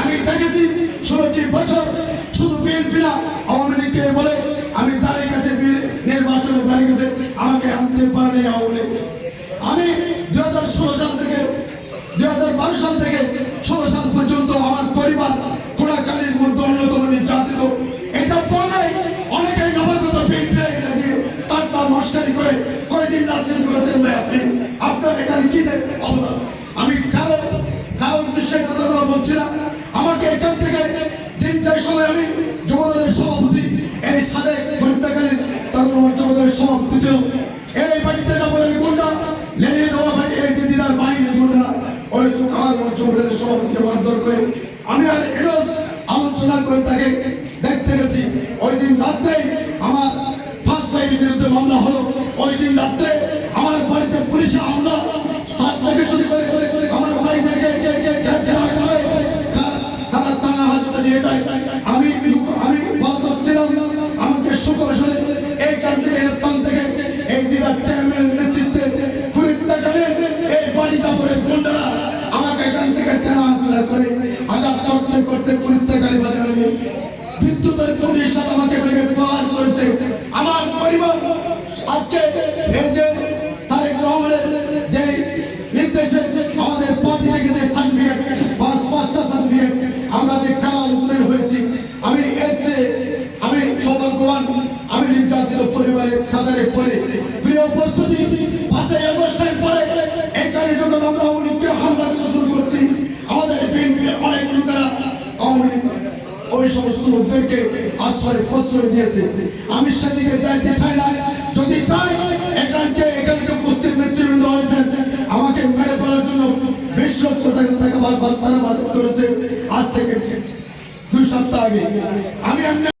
আমি দেখেছি ষোলোটি বছর শুধু বিএনপি না, আওয়ামী লীগকে বলে, আমি তাদের কাছে নির্বাচনে তাদের কাছে আমাকে আনতে পারেনি আওয়ামী আমি দুই হাজার সাল থেকে, দুই হাজার সাল থেকে ষোলো সাল পর্যন্ত আমার পরিবার খোলাকালীর মধ্যে অন্যতম নির্যাতিত। এটা বলে অনেকেই নবাগত বিএনপি তার মাস্টারি করে কয়েকদিন রাজনীতি করেছেন ভাই আপনি? আপনার এখানে কি অবদান? আমি যুবদলের সভাপতি এই সালে হত্যাকালীন তখন যুবদলের সভাপতি ছিল এই বাড়িতে যাবলের গুন্ডা লেনিয়ে দেওয়া ভাই এই যে দিদার বাহিনীর গুন্ডারা ওই তো কাল যুবদলের সভাপতিকে মারধর করে আমি আর এরোজ আলোচনা করে তাকে দেখতে গেছি ওই দিন রাত্রে আমার ফার্স্ট ভাইয়ের বিরুদ্ধে মামলা হলো ওই দিন রাত্রে আমার বাড়িতে পুলিশে হামলা তার থেকে শুরু করে আমার ভাইদেরকে তারা- তারা হাজতে নিয়ে যায় বিদ্যুতের খুঁটির ওই সমস্ত লোকদেরকে আশ্রয়, প্রশ্রয় দিয়েছে। আমি সেদিকে যাইতে চাই না। যদি চাই এখানকে এখানে যে উপস্থিত নেতৃবৃন্দ হয়েছেন। আমাকে মেরে ফেলার জন্য বিশ লক্ষ টাকা টাকা বাস তারা বাজেট করেছে। আজ থেকে দুই সপ্তাহ আগে। আমি